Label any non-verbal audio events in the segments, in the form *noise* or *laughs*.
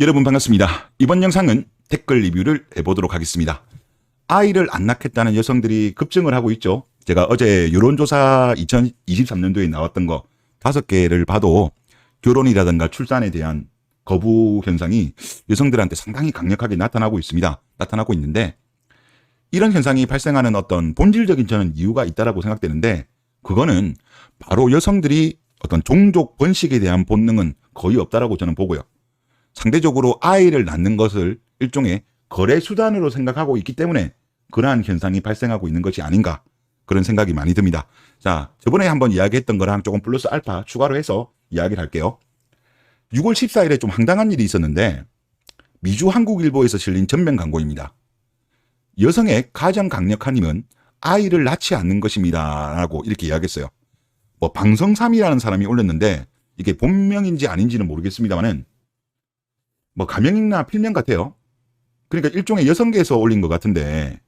여러분 반갑습니다. 이번 영상은 댓글 리뷰를 해보도록 하겠습니다. 아이를 안 낳겠다는 여성들이 급증을 하고 있죠. 제가 어제 여론조사 2023년도에 나왔던 거 다섯 개를 봐도 결혼이라든가 출산에 대한 거부 현상이 여성들한테 상당히 강력하게 나타나고 있습니다. 나타나고 있는데 이런 현상이 발생하는 어떤 본질적인 저는 이유가 있다라고 생각되는데 그거는 바로 여성들이 어떤 종족 번식에 대한 본능은 거의 없다라고 저는 보고요. 상대적으로 아이를 낳는 것을 일종의 거래 수단으로 생각하고 있기 때문에 그러한 현상이 발생하고 있는 것이 아닌가 그런 생각이 많이 듭니다. 자, 저번에 한번 이야기했던 거랑 조금 플러스 알파 추가로 해서 이야기를 할게요. 6월 14일에 좀 황당한 일이 있었는데 미주 한국일보에서 실린 전면 광고입니다. 여성의 가장 강력한 힘은 아이를 낳지 않는 것입니다. 라고 이렇게 이야기했어요. 뭐 방성삼이라는 사람이 올렸는데 이게 본명인지 아닌지는 모르겠습니다만은 뭐 가명이나 필명 같아요. 그러니까 일종의 여성계에서 올린 것 같은데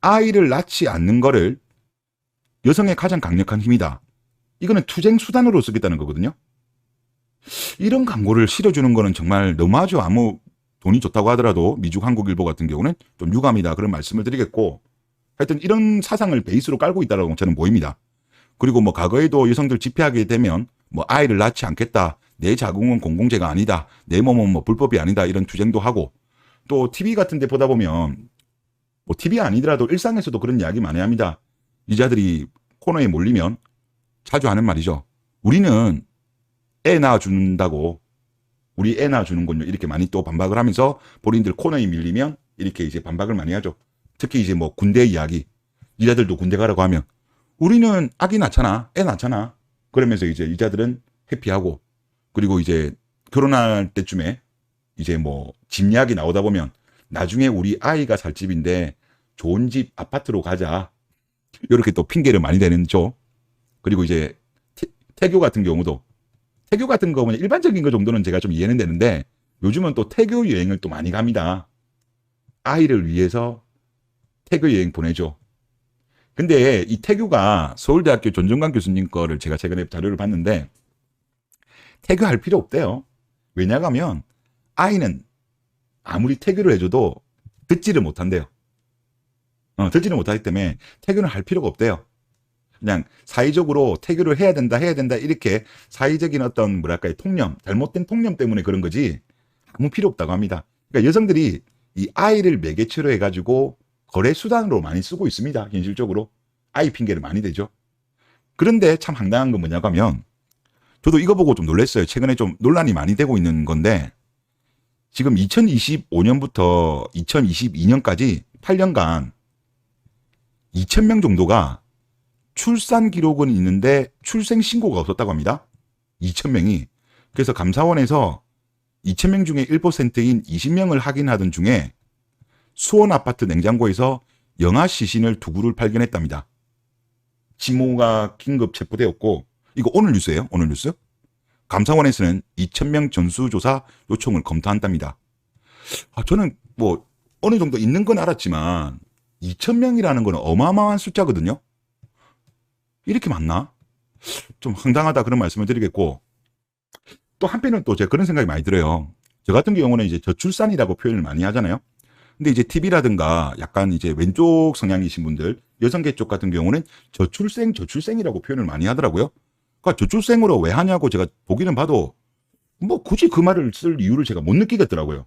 아이를 낳지 않는 거를 여성의 가장 강력한 힘이다. 이거는 투쟁 수단으로 쓰겠다는 거거든요. 이런 광고를 실어주는 거는 정말 너무하죠. 아무 돈이 좋다고 하더라도 미국 한국일보 같은 경우는 좀 유감이다 그런 말씀을 드리겠고 하여튼 이런 사상을 베이스로 깔고 있다라고 저는 보입니다. 그리고 뭐 과거에도 여성들 집회하게 되면 뭐 아이를 낳지 않겠다. 내 자궁은 공공재가 아니다. 내 몸은 뭐 불법이 아니다. 이런 투쟁도 하고 또 TV 같은 데 보다 보면 뭐 TV 아니더라도 일상에서도 그런 이야기 많이 합니다. 여자들이 코너에 몰리면 자주 하는 말이죠. 우리는 애 낳아준다고 우리 애 낳아주는군요. 이렇게 많이 또 반박을 하면서 본인들 코너에 밀리면 이렇게 이제 반박을 많이 하죠. 특히 이제 뭐 군대 이야기. 여자들도 군대 가라고 하면 우리는 아기 낳잖아. 애 낳잖아. 그러면서 이제 여자들은 해피하고 그리고 이제 결혼할 때쯤에 이제 뭐 집 이야기 나오다 보면 나중에 우리 아이가 살 집인데 좋은 집 아파트로 가자. 이렇게 또 핑계를 많이 대는죠. 그리고 이제 태, 태교 같은 경우도 태교 같은 거 보면 일반적인 거 정도는 제가 좀 이해는 되는데 요즘은 또 태교 여행을 또 많이 갑니다. 아이를 위해서 태교 여행 보내죠. 근데 이 태교가 서울대학교 전정관 교수님 거를 제가 최근에 자료를 봤는데 태교할 필요 없대요. 왜냐하면 아이는 아무리 태교를 해줘도 듣지를 못한대요. 어, 듣지를 못하기 때문에 태교는 할 필요가 없대요. 그냥 사회적으로 태교를 해야 된다, 해야 된다, 이렇게 사회적인 어떤 뭐랄까, 통념, 잘못된 통념 때문에 그런 거지 아무 필요 없다고 합니다. 그러니까 여성들이 이 아이를 매개체로 해가지고 거래 수단으로 많이 쓰고 있습니다. 현실적으로. 아이 핑계를 많이 대죠. 그런데 참 황당한 건 뭐냐고 하면 저도 이거 보고 좀 놀랐어요. 최근에 좀 논란이 많이 되고 있는 건데 지금 2025년부터 2022년까지 8년간 2,000명 정도가 출산 기록은 있는데 출생 신고가 없었다고 합니다. 2,000명이. 그래서 감사원에서 2,000명 중에 1%인 20명을 확인하던 중에 수원 아파트 냉장고에서 영아 시신을 두 구를 발견했답니다. 지모가 긴급 체포되었고 이거 오늘 뉴스예요. 오늘 뉴스. 감사원에서는 2,000명 전수조사 요청을 검토한답니다. 아, 저는 뭐 어느 정도 있는 건 알았지만 2,000명이라는 건 어마어마한 숫자거든요. 이렇게 많나? 좀 황당하다 그런 말씀을 드리겠고 또 한편은 또 제가 그런 생각이 많이 들어요. 저 같은 경우는 이제 저출산이라고 표현을 많이 하잖아요. 근데 이제 TV라든가 약간 이제 왼쪽 성향이신 분들, 여성계 쪽 같은 경우는 저출생, 저출생이라고 표현을 많이 하더라고요. 그러니까 저출생으로 왜 하냐고 제가 보기는 봐도 뭐 굳이 그 말을 쓸 이유를 제가 못 느끼겠더라고요.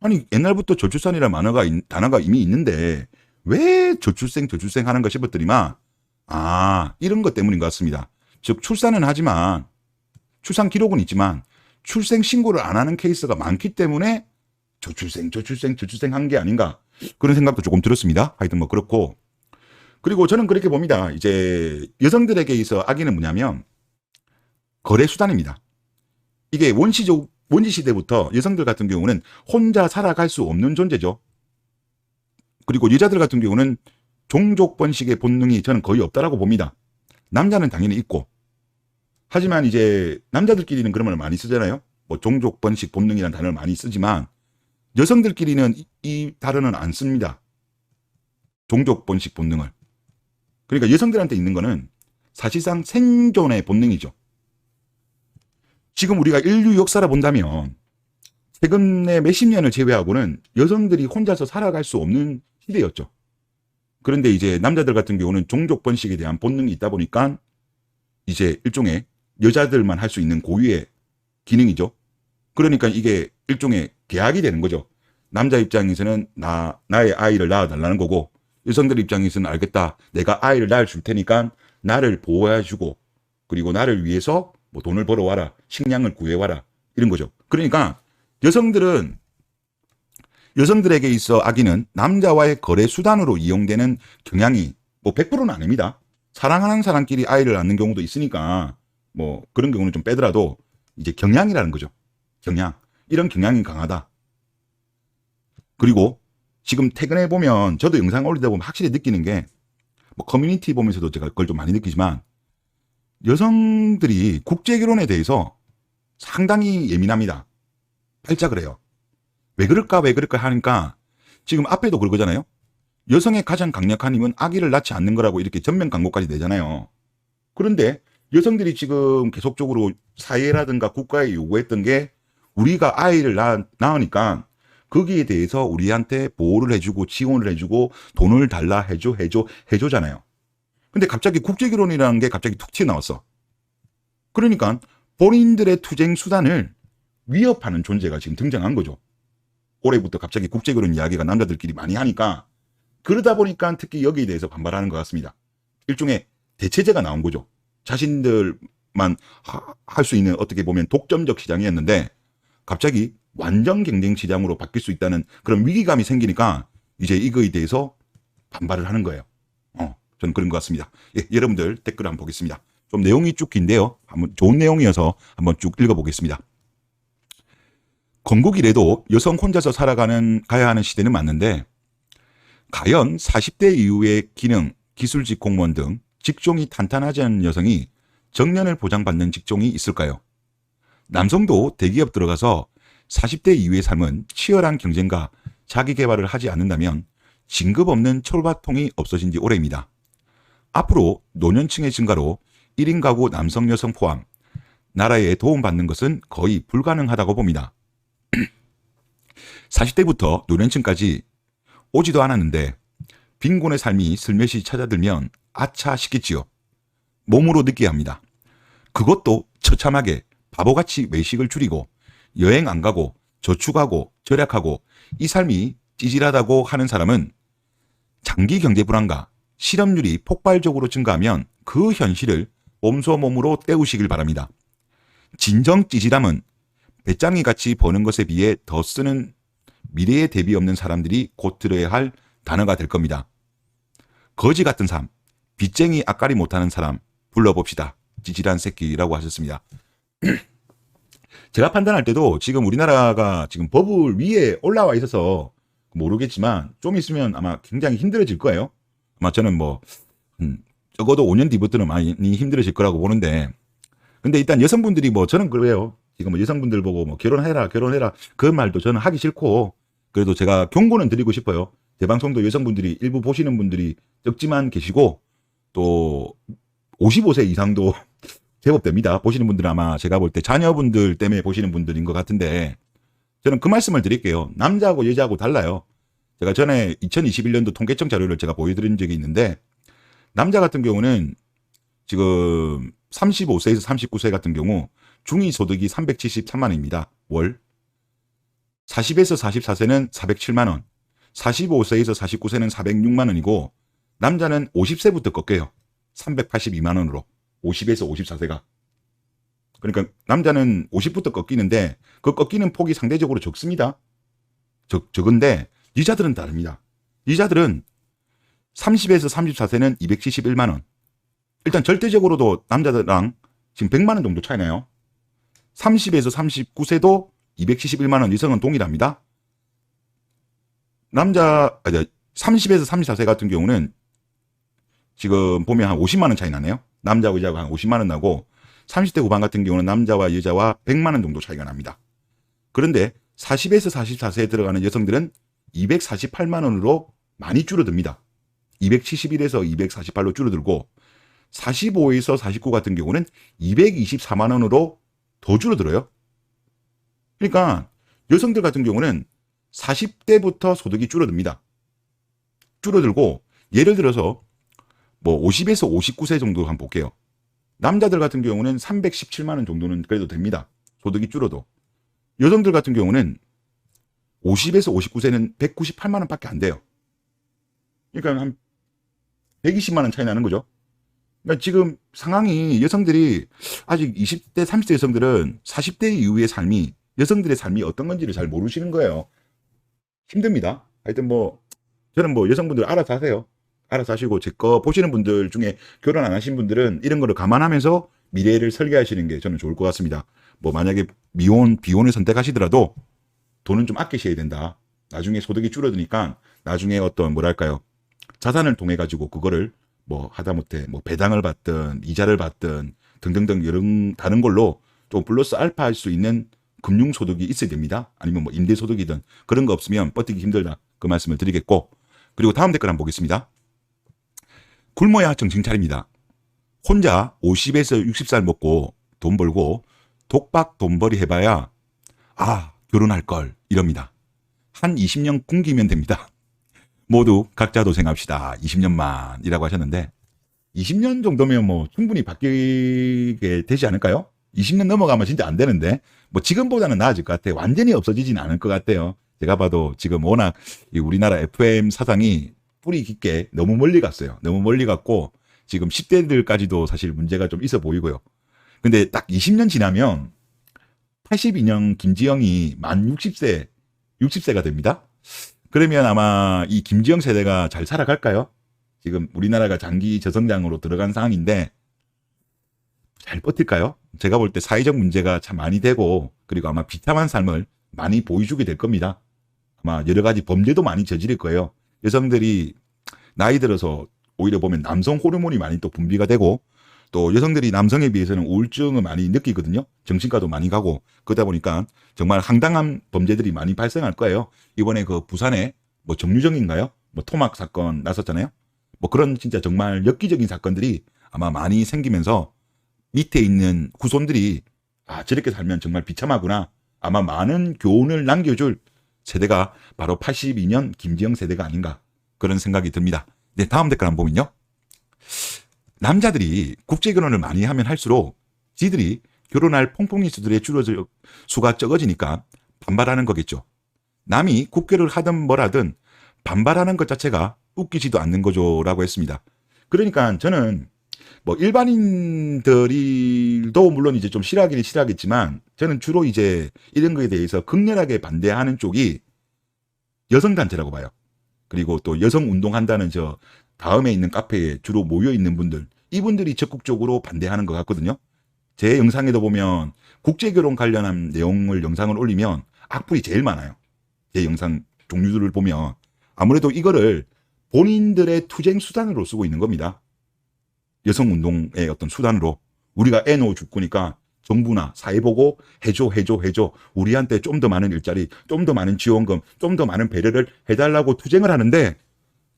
아니, 옛날부터 저출산이라는 단어가, 단어가 이미 있는데 왜 저출생, 저출생 하는가 싶었더니만 아, 이런 것 때문인 것 같습니다. 즉, 출산은 하지만 출산 기록은 있지만 출생 신고를 안 하는 케이스가 많기 때문에 저출생, 저출생, 저출생 한 게 아닌가. 그런 생각도 조금 들었습니다. 하여튼 뭐 그렇고. 그리고 저는 그렇게 봅니다. 이제 여성들에게 있어 아기는 뭐냐면 거래 수단입니다. 이게 원시적, 원시 시대부터 여성들 같은 경우는 혼자 살아갈 수 없는 존재죠. 그리고 여자들 같은 경우는 종족 번식의 본능이 저는 거의 없다라고 봅니다. 남자는 당연히 있고. 하지만 이제 남자들끼리는 그런 말을 많이 쓰잖아요. 뭐 종족 번식 본능이라는 단어를 많이 쓰지만 여성들끼리는 이, 이 단어는 안 씁니다. 종족 번식 본능을. 그러니까 여성들한테 있는 거는 사실상 생존의 본능이죠. 지금 우리가 인류 역사를 본다면 최근에 몇십 년을 제외하고는 여성들이 혼자서 살아갈 수 없는 시대였죠. 그런데 이제 남자들 같은 경우는 종족 번식에 대한 본능이 있다 보니까 이제 일종의 여자들만 할 수 있는 고유의 기능이죠. 그러니까 이게 일종의 계약이 되는 거죠. 남자 입장에서는 나 나의 아이를 낳아 달라는 거고 여성들 입장에서는 알겠다. 내가 아이를 낳을 줄 테니까 나를 보호해 주고 그리고 나를 위해서 뭐 돈을 벌어 와라. 식량을 구해 와라. 이런 거죠. 그러니까 여성들은 여성들에게 있어 아기는 남자와의 거래 수단으로 이용되는 경향이 뭐 100%는 아닙니다. 사랑하는 사람끼리 아이를 낳는 경우도 있으니까 뭐 그런 경우는 좀 빼더라도 이제 경향이라는 거죠. 경향. 이런 경향이 강하다. 그리고 지금 퇴근해 보면 저도 영상 올리다 보면 확실히 느끼는 게 뭐 커뮤니티 보면서도 제가 그걸 좀 많이 느끼지만 여성들이 국제 결혼에 대해서 상당히 예민합니다. 발작을 해요. 왜 그럴까 왜 그럴까 하니까 지금 앞에도 그러잖아요. 여성의 가장 강력한 힘은 아기를 낳지 않는 거라고 이렇게 전면 광고까지 내잖아요. 그런데 여성들이 지금 계속적으로 사회라든가 국가에 요구했던 게 우리가 아이를 낳, 낳으니까 거기에 대해서 우리한테 보호를 해주고 지원을 해주고 돈을 달라 해줘 해줘 해줘잖아요. 근데 갑자기 국제결혼이라는 게 갑자기 툭 튀어나왔어. 그러니까 본인들의 투쟁 수단을 위협하는 존재가 지금 등장한 거죠. 올해부터 갑자기 국제결혼 이야기가 남자들끼리 많이 하니까 그러다 보니까 특히 여기에 대해서 반발하는 것 같습니다. 일종의 대체제가 나온 거죠. 자신들만 할 수 있는 어떻게 보면 독점적 시장이었는데 갑자기 완전 경쟁 시장으로 바뀔 수 있다는 그런 위기감이 생기니까 이제 이거에 대해서 반발을 하는 거예요. 어, 저는 그런 것 같습니다. 예, 여러분들 댓글 한번 보겠습니다. 좀 내용이 쭉 긴데요. 한번 좋은 내용이어서 한번 쭉 읽어보겠습니다. 건국 이래도 여성 혼자서 살아가는 가야 하는 시대는 맞는데 과연 40대 이후의 기능, 기술직 공무원 등 직종이 탄탄하지 않은 여성이 정년을 보장받는 직종이 있을까요? 남성도 대기업 들어가서 40대 이후의 삶은 치열한 경쟁과 자기 개발을 하지 않는다면 진급 없는 철밥통이 없어진 지 오래입니다. 앞으로 노년층의 증가로 1인 가구 남성 여성 포함 나라에 도움받는 것은 거의 불가능하다고 봅니다. *clears throat* 40대부터 노년층까지 오지도 않았는데 빈곤의 삶이 슬며시 찾아들면 아차 싶겠지요. 몸으로 느껴야 합니다. 그것도 처참하게 바보같이 외식을 줄이고 여행 안 가고 저축하고 절약하고 이 삶이 찌질하다고 하는 사람은 장기 경제 불안과 실업률이 폭발적으로 증가하면 그 현실을 몸소 몸으로 때우시길 바랍니다. 진정 찌질함은 배짱이 같이 버는 것에 비해 더 쓰는 미래에 대비 없는 사람들이 곧 들어야 할 단어가 될 겁니다. 거지 같은 삶, 빚쟁이 앞가리 못하는 사람 불러봅시다. 찌질한 새끼라고 하셨습니다. *clears throat* 제가 판단할 때도 지금 우리나라가 지금 법을 위에 올라와 있어서 모르겠지만 좀 있으면 아마 굉장히 힘들어질 거예요. 아마 저는 뭐 음, 적어도 5년 뒤부터는 많이 힘들어질 거라고 보는데 근데 일단 여성분들이 뭐 저는 그래요. 지금 뭐 여성분들 보고 뭐 결혼해라 결혼해라 그 말도 저는 하기 싫고 그래도 제가 경고는 드리고 싶어요. 제 방송도 여성분들이 일부 보시는 분들이 적지만 계시고 또 55세 이상도 *laughs* 제법 됩니다. 보시는 분들은 아마 제가 볼 때 자녀분들 때문에 보시는 분들인 것 같은데 저는 그 말씀을 드릴게요. 남자하고 여자하고 달라요. 제가 전에 2021년도 통계청 자료를 제가 보여드린 적이 있는데 남자 같은 경우는 지금 35세에서 39세 같은 경우 중위 소득이 373만 원입니다. 월. 40에서 44세는 407만 원. 45세에서 49세는 406만 원이고 남자는 50세부터 꺾여요. 382만 원으로. 50에서 54세가. 그러니까 남자는 50부터 꺾이는데 그 꺾이는 폭이 상대적으로 적습니다. 적, 적은데 여자들은 다릅니다. 여자들은 30에서 34세는 271만 원. 일단 절대적으로도 남자들랑 지금 100만 원 정도 차이 나요. 30에서 39세도 271만 원 이상은 동일합니다. 남자 아니 30에서 34세 같은 경우는 지금 보면 한 50만 원 차이 나네요. 남자하고 여자가 한 50만 원 나고 30대 후반 같은 경우는 남자와 여자와 100만 원 정도 차이가 납니다. 그런데 40에서 44세에 들어가는 여성들은 248만 원으로 많이 줄어듭니다. 271에서 248로 줄어들고 45에서 49 같은 경우는 224만 원으로 더 줄어들어요. 그러니까 여성들 같은 경우는 40대부터 소득이 줄어듭니다. 줄어들고 예를 들어서 뭐 50에서 59세 정도 한번 볼게요. 남자들 같은 경우는 317만 원 정도는 그래도 됩니다. 소득이 줄어도. 여성들 같은 경우는 50에서 59세는 198만 원밖에 안 돼요. 그러니까 한 120만 원 차이 나는 거죠. 그러니까 지금 상황이 여성들이 아직 20대, 30대 여성들은 40대 이후의 삶이 여성들의 삶이 어떤 건지를 잘 모르시는 거예요. 힘듭니다. 하여튼 뭐 저는 뭐 여성분들 알아서 하세요. 알아서 하시고 제 거 보시는 분들 중에 결혼 안 하신 분들은 이런 거를 감안하면서 미래를 설계하시는 게 저는 좋을 것 같습니다. 뭐 만약에 미혼, 비혼을 선택하시더라도 돈은 좀 아끼셔야 된다. 나중에 소득이 줄어드니까 나중에 어떤 뭐랄까요 자산을 통해 가지고 그거를 뭐 하다못해 뭐 배당을 받든 이자를 받든 등등등 여러 다른 걸로 좀 플러스 알파 할 수 있는 금융 소득이 있어야 됩니다. 아니면 뭐 임대 소득이든 그런 거 없으면 버티기 힘들다. 그 말씀을 드리겠고 그리고 다음 댓글 한번 보겠습니다. 굶어야 정신 차립니다. 혼자 50에서 60살 먹고 돈 벌고 독박 돈벌이 해봐야 아 결혼할 걸 이럽니다. 한 20년 굶기면 됩니다. 모두 각자 도생합시다. 20년만이라고 하셨는데 20년 정도면 뭐 충분히 바뀌게 되지 않을까요? 20년 넘어가면 진짜 안 되는데 뭐 지금보다는 나아질 것 같아요. 완전히 없어지진 않을 것 같아요. 제가 봐도 지금 워낙 이 우리나라 FM 사상이 뿌리 깊게 너무 멀리 갔어요. 너무 멀리 갔고 지금 10대들까지도 사실 문제가 좀 있어 보이고요. 근데 딱 20년 지나면 82년 김지영이 만 60세, 60세가 됩니다. 그러면 아마 이 김지영 세대가 잘 살아갈까요? 지금 우리나라가 장기 저성장으로 들어간 상황인데 잘 버틸까요? 제가 볼 때 사회적 문제가 참 많이 되고 그리고 아마 비참한 삶을 많이 보여주게 될 겁니다. 아마 여러 가지 범죄도 많이 저지를 거예요. 여성들이 나이 들어서 오히려 보면 남성 호르몬이 많이 또 분비가 되고 또 여성들이 남성에 비해서는 우울증을 많이 느끼거든요. 정신과도 많이 가고 그러다 보니까 정말 황당한 범죄들이 많이 발생할 거예요. 이번에 그 부산에 뭐 정유정인가요? 뭐 토막 사건 났었잖아요. 뭐 그런 진짜 정말 엽기적인 사건들이 아마 많이 생기면서 밑에 있는 후손들이 아 저렇게 살면 정말 비참하구나. 아마 많은 교훈을 남겨줄 세대가 바로 82년 김지영 세대가 아닌가 그런 생각이 듭니다. 네 다음 댓글 한번 보면요. 남자들이 국제 결혼을 많이 하면 할수록 지들이 결혼할 퐁퐁이 수들의 줄어들 수가 적어지니까 반발하는 거겠죠. 남이 국결을 하든 뭐라든 반발하는 것 자체가 웃기지도 않는 거죠라고 했습니다. 그러니까 저는 뭐 일반인들도 물론 이제 좀 싫어하기는 싫어하겠지만 저는 주로 이제 이런 거에 대해서 극렬하게 반대하는 쪽이 여성 단체라고 봐요. 그리고 또 여성 운동한다는 저 다음에 있는 카페에 주로 모여 있는 분들 이분들이 적극적으로 반대하는 것 같거든요. 제 영상에도 보면 국제 결혼 관련한 내용을 영상을 올리면 악플이 제일 많아요. 제 영상 종류들을 보면 아무래도 이거를 본인들의 투쟁 수단으로 쓰고 있는 겁니다. 여성 운동의 어떤 수단으로 우리가 애노 죽고니까 정부나 사회 보고 해줘 해줘 해줘 우리한테 좀 더 많은 일자리 좀 더 많은 지원금 좀 더 많은 배려를 해달라고 투쟁을 하는데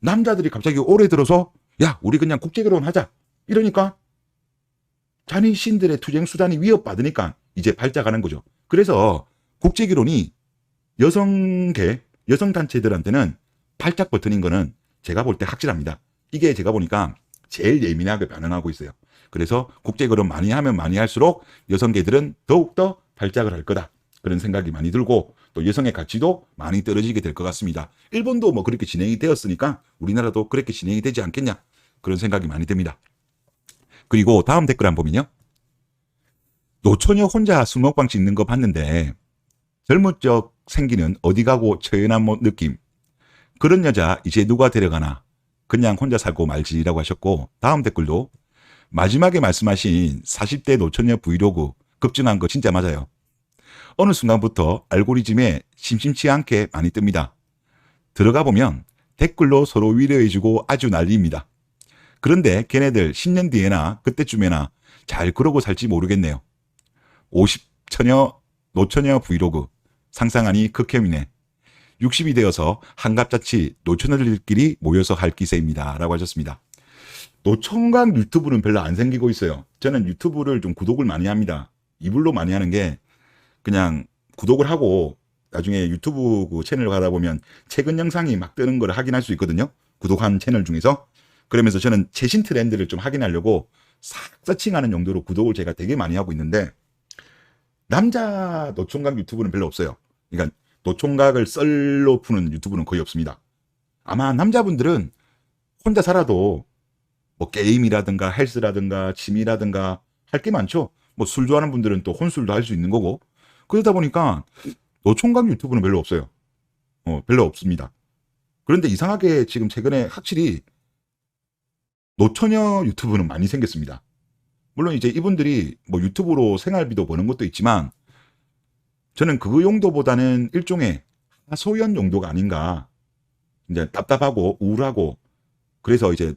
남자들이 갑자기 올해 들어서 야 우리 그냥 국제 결혼하자 이러니까 자니 신들의 투쟁 수단이 위협받으니까 이제 발작하는 거죠. 그래서 국제 결혼이 여성계 여성 단체들한테는 팔짝 버튼인 거는 제가 볼 때 확실합니다. 이게 제가 보니까 제일 예민하게 반응하고 있어요. 그래서 국제 결혼 많이 하면 많이 할수록 여성계들은 더욱더 발작을 할 거다. 그런 생각이 많이 들고 또 여성의 가치도 많이 떨어지게 될 것 같습니다. 일본도 뭐 그렇게 진행이 되었으니까 우리나라도 그렇게 진행이 되지 않겠냐. 그런 생각이 많이 듭니다. 그리고 다음 댓글 한번 보면요. 노처녀 혼자 술 먹방 찍는 거 봤는데 젊은 적 생기는 어디 가고 처연한 뭐 느낌. 그런 여자 이제 누가 데려가나. 그냥 혼자 살고 말지라고 하셨고 다음 댓글도 마지막에 말씀하신 40대 노처녀 브이로그 급증한 거 진짜 맞아요. 어느 순간부터 알고리즘에 심심치 않게 많이 뜹니다. 들어가 보면 댓글로 서로 위로해주고 아주 난리입니다. 그런데 걔네들 10년 뒤에나 그때쯤에나 잘 그러고 살지 모르겠네요. 50처녀 노처녀 브이로그 상상하니 극혐이네. 60이 되어서 한갑자치 노처녀들끼리 모여서 할 기세입니다. 라고 하셨습니다. 노총각 유튜브는 별로 안 생기고 있어요. 저는 유튜브를 좀 구독을 많이 합니다. 이불로 많이 하는 게 그냥 구독을 하고 나중에 유튜브 그 채널 가다 보면 최근 영상이 막 뜨는 걸 확인할 수 있거든요. 구독한 채널 중에서. 그러면서 저는 최신 트렌드를 좀 확인하려고 싹 서칭하는 용도로 구독을 제가 되게 많이 하고 있는데 남자 노총각 유튜브는 별로 없어요. 그러니까 노총각을 썰로 푸는 유튜브는 거의 없습니다. 아마 남자분들은 혼자 살아도 뭐 게임이라든가 헬스라든가 취미라든가 할 게 많죠. 뭐 술 좋아하는 분들은 또 혼술도 할 수 있는 거고 그러다 보니까 노총각 유튜브는 별로 없어요. 어, 별로 없습니다. 그런데 이상하게 지금 최근에 확실히 노처녀 유튜브는 많이 생겼습니다. 물론 이제 이분들이 뭐 유튜브로 생활비도 버는 것도 있지만 저는 그 용도보다는 일종의 하소연 용도가 아닌가. 이제 답답하고 우울하고 그래서 이제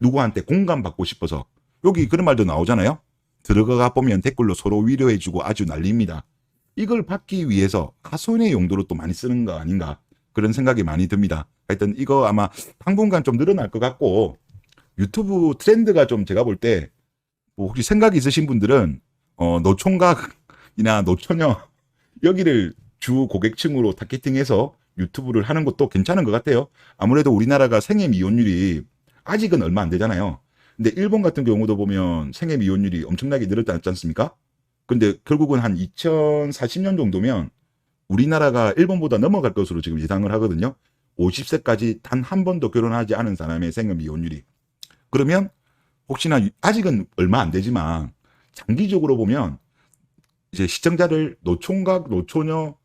누구한테 공감받고 싶어서 여기 그런 말도 나오잖아요. 들어가 보면 댓글로 서로 위로해주고 아주 난립니다. 이걸 받기 위해서 하소연의 용도로 또 많이 쓰는 거 아닌가 그런 생각이 많이 듭니다. 하여튼 이거 아마 당분간 좀 늘어날 것 같고 유튜브 트렌드가 좀 제가 볼 때 뭐 혹시 생각 있으신 분들은 어 노총각이나 노처녀 *laughs* 여기를 주 고객층으로 타겟팅해서 유튜브를 하는 것도 괜찮은 것 같아요. 아무래도 우리나라가 생애 미혼율이 아직은 얼마 안 되잖아요. 근데 일본 같은 경우도 보면 생애 미혼율이 엄청나게 늘었지 않습니까? 근데 결국은 한 2040년 정도면 우리나라가 일본보다 넘어갈 것으로 지금 예상을 하거든요. 50세까지 단 한 번도 결혼하지 않은 사람의 생애 미혼율이. 그러면 혹시나 유- 아직은 얼마 안 되지만 장기적으로 보면 이제 시청자를 노총각, 노처녀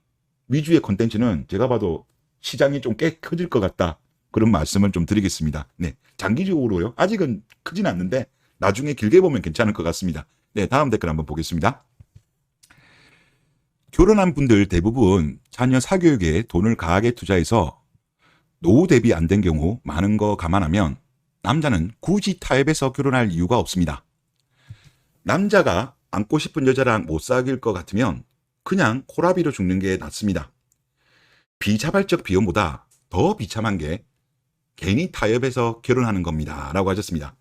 위주의 컨텐츠는 제가 봐도 시장이 좀 꽤 커질 것 같다. 그런 말씀을 좀 드리겠습니다. 네. 장기적으로요. 아직은 크진 않는데 나중에 길게 보면 괜찮을 것 같습니다. 네. 다음 댓글 한번 보겠습니다. 결혼한 분들 대부분 자녀 사교육에 돈을 가하게 투자해서 노후 대비 안 된 경우 많은 거 감안하면 남자는 굳이 타협해서 결혼할 이유가 없습니다. 남자가 안고 싶은 여자랑 못 사귈 것 같으면 그냥 코라비로 죽는 게 낫습니다. 비자발적 비용보다 더 비참한 게 괜히 타협해서 결혼하는 겁니다. 라고 하셨습니다.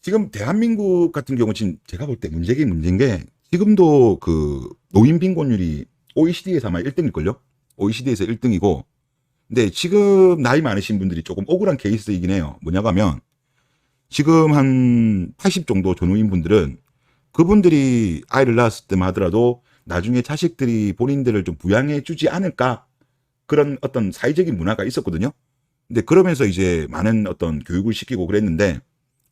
지금 대한민국 같은 경우 지금 제가 볼 때 문제긴 문제인 게 지금도 그 노인 빈곤율이 OECD에서 아마 1등일걸요? OECD에서 1등이고 근데 지금 나이 많으신 분들이 조금 억울한 케이스이긴 해요. 뭐냐고 하면 지금 한 80 정도 전후인 분들은 그분들이 아이를 낳았을 때만 하더라도 나중에 자식들이 본인들을 좀 부양해 주지 않을까 그런 어떤 사회적인 문화가 있었거든요. 근데 그러면서 이제 많은 어떤 교육을 시키고 그랬는데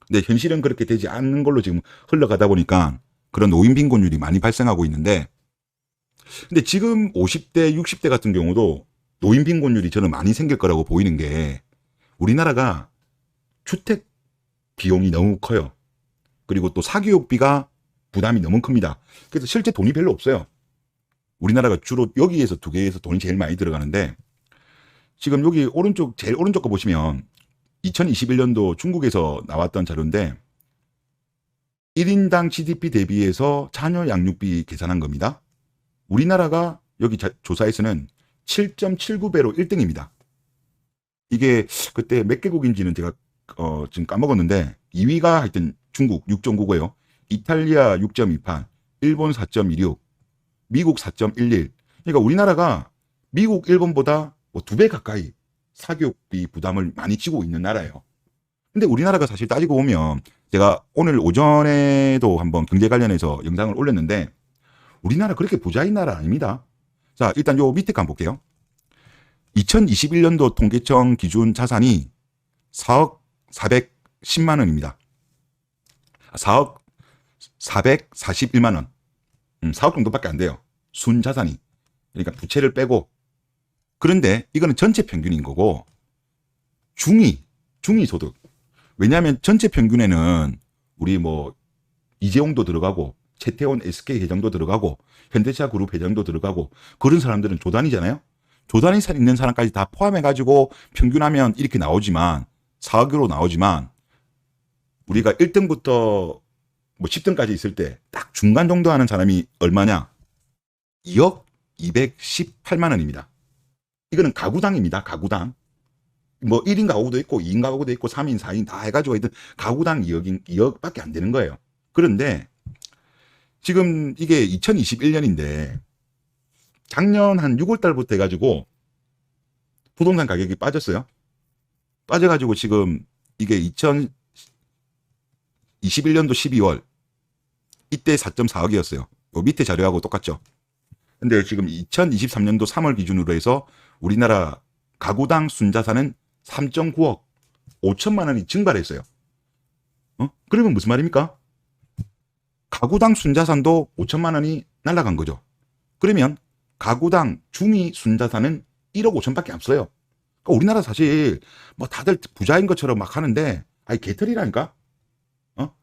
근데 현실은 그렇게 되지 않는 걸로 지금 흘러가다 보니까 그런 노인 빈곤율이 많이 발생하고 있는데 근데 지금 50대, 60대 같은 경우도 노인 빈곤율이 저는 많이 생길 거라고 보이는 게 우리나라가 주택 비용이 너무 커요. 그리고 또 사교육비가 부담이 너무 큽니다. 그래서 실제 돈이 별로 없어요. 우리나라가 주로 여기에서 두 개에서 돈이 제일 많이 들어가는데 지금 여기 오른쪽 제일 오른쪽 거 보시면 2021년도 중국에서 나왔던 자료인데 1인당 GDP 대비해서 자녀 양육비 계산한 겁니다. 우리나라가 여기 자- 조사에서는 7.79배로 1등입니다. 이게 그때 몇 개국인지는 제가 어, 지금 까먹었는데 2위가 하여튼 중국 6.99고요. 이탈리아 6.28, 일본 4.16, 미국 4.11. 그러니까 우리나라가 미국, 일본보다 뭐 두 배 가까이 사교육비 부담을 많이 지고 있는 나라예요. 근데 우리나라가 사실 따지고 보면 제가 오늘 오전에도 한번 경제 관련해서 영상을 올렸는데 우리나라 그렇게 부자인 나라 아닙니다. 자, 일단 요 밑에 거 한번 볼게요. 2021년도 통계청 기준 자산이 4억 410만 원입니다. 4억 441만 원. 음, 4억 정도밖에 안 돼요. 순 자산이. 그러니까 부채를 빼고. 그런데 이거는 전체 평균인 거고 중위, 중위 소득. 왜냐하면 전체 평균에는 우리 뭐 이재용도 들어가고 최태원 SK 회장도 들어가고 현대차 그룹 회장도 들어가고 그런 사람들은 조단이잖아요. 조단이 사- 있는 사람까지 다 포함해 가지고 평균하면 이렇게 나오지만 4억으로 나오지만 우리가 1등부터 뭐 10등까지 있을 때 딱 중간 정도 하는 사람이 얼마냐? 2억 218만 원입니다. 이거는 가구당입니다. 가구당. 뭐 1인 가구도 있고 2인 가구도 있고 3인, 4인 다 해가지고 하여튼 가구당 2억인, 2억밖에 안 되는 거예요. 그런데 지금 이게 2021년인데 작년 한 6월 달부터 해가지고 부동산 가격이 빠졌어요. 빠져가지고 지금 이게 2021년도 12월 이때 4.4억이었어요. 요 밑에 자료하고 똑같죠. 근데 지금 2023년도 3월 기준으로 해서 우리나라 가구당 순자산은 3.9억 5천만 원이 증발했어요. 어? 그러면 무슨 말입니까? 가구당 순자산도 5천만 원이 날라간 거죠. 그러면 가구당 중위 순자산은 1억 5천밖에 없어요. 그러니까 우리나라 사실 뭐 다들 부자인 것처럼 막 하는데 아니 개털이라니까. 어?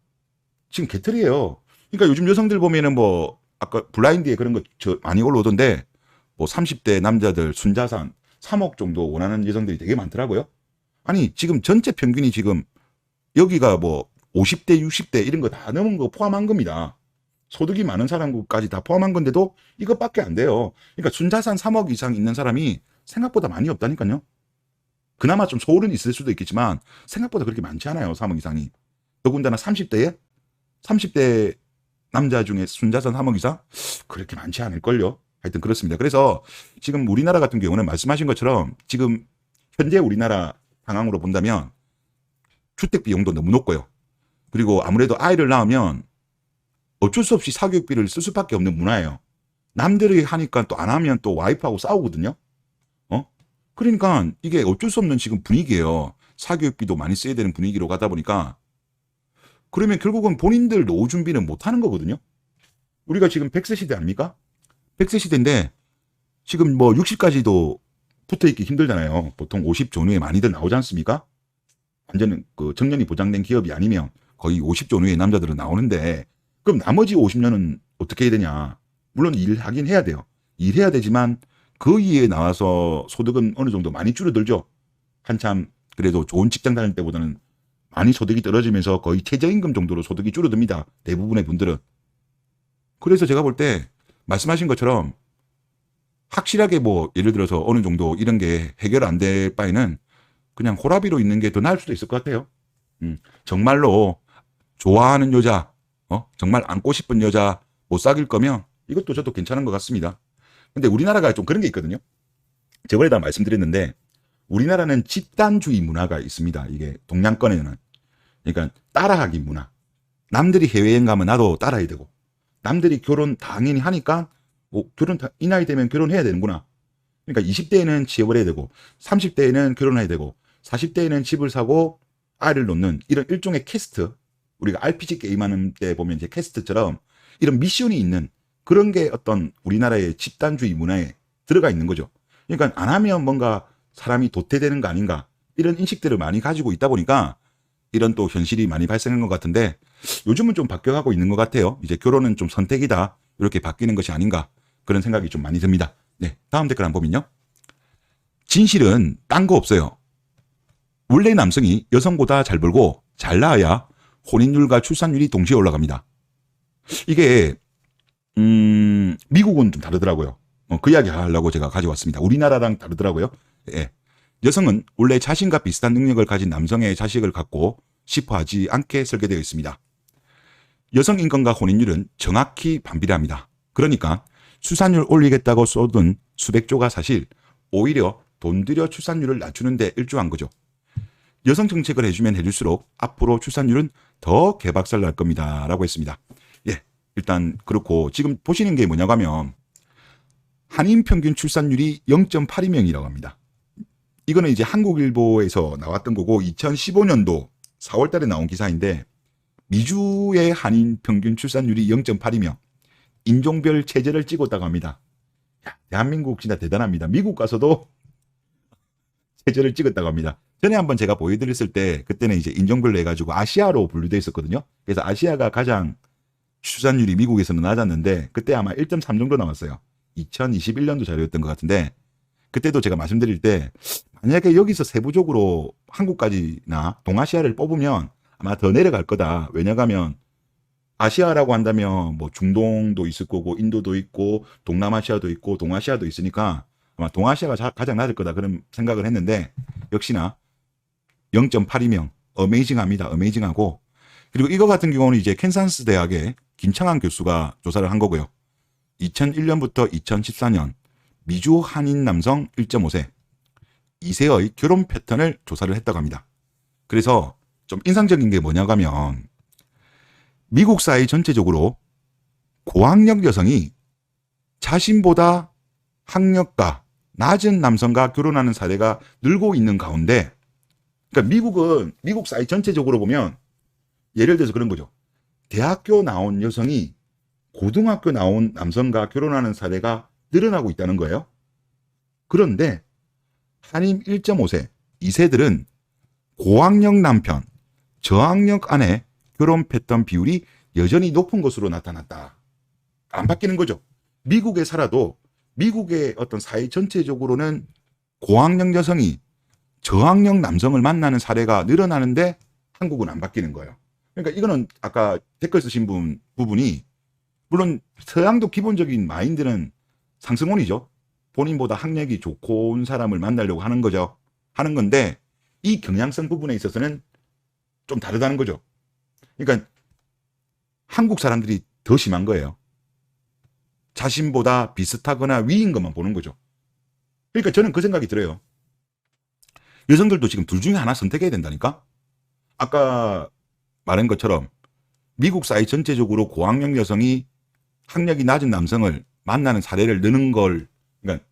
지금 개털이에요. 그러니까 요즘 여성들 보면은 뭐 아까 블라인드에 그런 거 저 많이 올라오던데 뭐 30대 남자들 순자산 3억 정도 원하는 여성들이 되게 많더라고요. 아니 지금 전체 평균이 지금 여기가 뭐 50대 60대 이런 거 다 넘은 거 포함한 겁니다. 소득이 많은 사람까지 다 포함한 건데도 이것밖에 안 돼요. 그러니까 순자산 3억 이상 있는 사람이 생각보다 많이 없다니까요. 그나마 좀 소울은 있을 수도 있겠지만 생각보다 그렇게 많지 않아요. 3억 이상이. 더군다나 30대에 30대 남자 중에 순자산 3억 이상 그렇게 많지 않을걸요. 하여튼 그렇습니다. 그래서 지금 우리나라 같은 경우는 말씀하신 것처럼 지금 현재 우리나라 상황으로 본다면 주택 비용도 너무 높고요. 그리고 아무래도 아이를 낳으면 어쩔 수 없이 사교육비를 쓸 수밖에 없는 문화예요. 남들이 하니까 또 안 하면 또 와이프하고 싸우거든요. 어? 그러니까 이게 어쩔 수 없는 지금 분위기예요. 사교육비도 많이 써야 되는 분위기로 가다 보니까 그러면 결국은 본인들 노후 준비는 못 하는 거거든요. 우리가 지금 100세 시대 아닙니까? 100세 시대인데 지금 뭐 60까지도 붙어 있기 힘들잖아요. 보통 50 전후에 많이들 나오지 않습니까? 완전 그 정년이 보장된 기업이 아니면 거의 50 전후에 남자들은 나오는데 그럼 나머지 50년은 어떻게 해야 되냐? 물론 일하긴 해야 돼요. 일해야 되지만 그 이후에 나와서 소득은 어느 정도 많이 줄어들죠. 한참 그래도 좋은 직장 다닐 때보다는 많이 소득이 떨어지면서 거의 최저임금 정도로 소득이 줄어듭니다. 대부분의 분들은. 그래서 제가 볼 때 말씀하신 것처럼 확실하게 뭐 예를 들어서 어느 정도 이런 게 해결 안 될 바에는 그냥 호라비로 있는 게 더 나을 수도 있을 것 같아요. 음, 정말로 좋아하는 여자, 어? 정말 안고 싶은 여자 못 사귈 거면 이것도 저도 괜찮은 것 같습니다. 근데 우리나라가 좀 그런 게 있거든요. 저번에 다 말씀드렸는데 우리나라는 집단주의 문화가 있습니다. 이게 동양권에는. 그러니까 따라하기 문화. 남들이 해외여행 가면 나도 따라야 되고 남들이 결혼 당연히 하니까 뭐 결혼 다- 이 나이 되면 결혼해야 되는구나. 그러니까 20대에는 취업을 해야 되고 30대에는 결혼해야 되고 40대에는 집을 사고 아이를 놓는 이런 일종의 캐스트 우리가 RPG 게임하는 때 보면 이제 캐스트처럼 이런 미션이 있는 그런 게 어떤 우리나라의 집단주의 문화에 들어가 있는 거죠. 그러니까 안 하면 뭔가 사람이 도태되는 거 아닌가 이런 인식들을 많이 가지고 있다 보니까 이런 또 현실이 많이 발생한 것 같은데 요즘은 좀 바뀌어가고 있는 것 같아요. 이제 결혼은 좀 선택이다 이렇게 바뀌는 것이 아닌가 그런 생각이 좀 많이 듭니다. 네, 다음 댓글 한번 보면요. 진실은 딴 거 없어요. 원래 남성이 여성보다 잘 벌고 잘 나아야 혼인율과 출산율이 동시에 올라갑니다. 이게 음, 미국은 좀 다르더라고요. 어, 그 이야기 하려고 제가 가져왔습니다. 우리나라랑 다르더라고요. 예. 여성은 원래 자신과 비슷한 능력을 가진 남성의 자식을 갖고 싶어 하지 않게 설계되어 있습니다. 여성 인권과 혼인율은 정확히 반비례합니다. 그러니까 출산율 올리겠다고 쏟은 수백조가 사실 오히려 돈 들여 출산율을 낮추는데 일조한 거죠. 여성 정책을 해주면 해줄수록 앞으로 출산율은 더 개박살 날 겁니다. 라고 했습니다. 예, 일단 그렇고 지금 보시는 게 뭐냐고 하면 한인 평균 출산율이 0.82명이라고 합니다. 이거는 이제 한국일보에서 나왔던 거고 2015년도 4월 달에 나온 기사인데 미주의 한인 평균 출산율이 0.82명 인종별 체제를 찍었다고 합니다. 야, 대한민국 진짜 대단합니다. 미국 가서도 *laughs* 체제를 찍었다고 합니다. 전에 한번 제가 보여드렸을 때 그때는 이제 인종별로 해가지고 아시아로 분류되어 있었거든요. 그래서 아시아가 가장 출산율이 미국에서는 낮았는데 그때 아마 1.3 정도 나왔어요. 2021년도 자료였던 것 같은데 그때도 제가 말씀드릴 때 만약에 여기서 세부적으로 한국까지나 동아시아를 뽑으면 아마 더 내려갈 거다. 왜냐하면 아시아라고 한다면 뭐 중동도 있을 거고 인도도 있고 동남아시아도 있고 동아시아도 있으니까 아마 동아시아가 자- 가장 낮을 거다 그런 생각을 했는데 역시나 0.82명 어메이징합니다. 어메이징하고 그리고 이거 같은 경우는 이제 캔사스 대학의 김창환 교수가 조사를 한 거고요. 2001년부터 2014년 미주 한인 남성 1.5세 2세의 결혼 패턴을 조사를 했다고 합니다. 그래서 좀 인상적인 게 뭐냐고 하면 미국 사회 전체적으로 고학력 여성이 자신보다 학력과 낮은 남성과 결혼하는 사례가 늘고 있는 가운데 그러니까 미국은 미국 사회 전체적으로 보면 예를 들어서 그런 거죠. 대학교 나온 여성이 고등학교 나온 남성과 결혼하는 사례가 늘어나고 있다는 거예요. 그런데 한임 1.5세 2세들은 고학력 남편, 저학력 아내 결혼 패턴 비율이 여전히 높은 것으로 나타났다. 안 바뀌는 거죠. 미국에 살아도 미국의 어떤 사회 전체적으로는 고학력 여성이 저학력 남성을 만나는 사례가 늘어나는데 한국은 안 바뀌는 거예요. 그러니까 이거는 아까 댓글 쓰신 분 부분이 물론 서양도 기본적인 마인드는 상승원이죠. 본인보다 학력이 좋고 온 사람을 만나려고 하는 거죠. 하는 건데 이 경향성 부분에 있어서는 좀 다르다는 거죠. 그러니까 한국 사람들이 더 심한 거예요. 자신보다 비슷하거나 위인 것만 보는 거죠. 그러니까 저는 그 생각이 들어요. 여성들도 지금 둘 중에 하나 선택해야 된다니까? 아까 말한 것처럼 미국 사회 전체적으로 고학력 여성이 학력이 낮은 남성을 만나는 사례를 느는 걸, 그러니까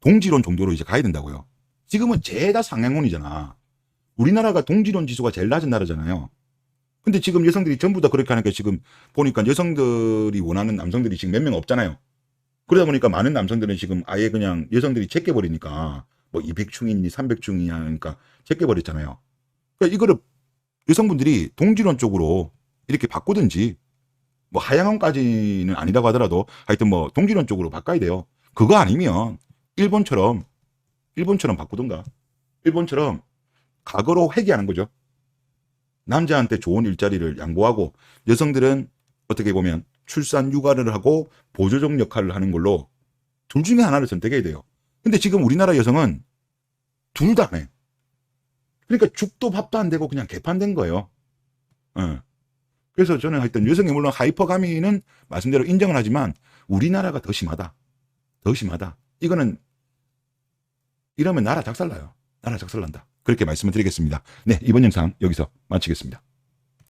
동지론 정도로 이제 가야 된다고요. 지금은 죄다 상향론이잖아. 우리나라가 동지론 지수가 제일 낮은 나라잖아요. 근데 지금 여성들이 전부 다 그렇게 하니까 지금 보니까 여성들이 원하는 남성들이 지금 몇 명 없잖아요. 그러다 보니까 많은 남성들은 지금 아예 그냥 여성들이 제껴버리니까 뭐 200충이니 300충이냐 하니까 제껴버렸잖아요. 그러니까 이거를 여성분들이 동지론 쪽으로 이렇게 바꾸든지 뭐 하향원까지는 아니라고 하더라도 하여튼 뭐 동지론 쪽으로 바꿔야 돼요. 그거 아니면 일본처럼 일본처럼 바꾸든가 일본처럼 과거로 회귀하는 거죠. 남자한테 좋은 일자리를 양보하고 여성들은 어떻게 보면 출산 육아를 하고 보조적 역할을 하는 걸로 둘 중에 하나를 선택해야 돼요. 근데 지금 우리나라 여성은 둘다 해. 그러니까 죽도 밥도 안 되고 그냥 개판된 거예요. 예. 그래서 저는 하여튼 여성이 물론 하이퍼가미는 말씀대로 인정을 하지만 우리나라가 더 심하다. 더 심하다. 이거는 이러면 나라 작살나요. 나라 작살난다. 그렇게 말씀을 드리겠습니다. 네, 이번 영상 여기서 마치겠습니다.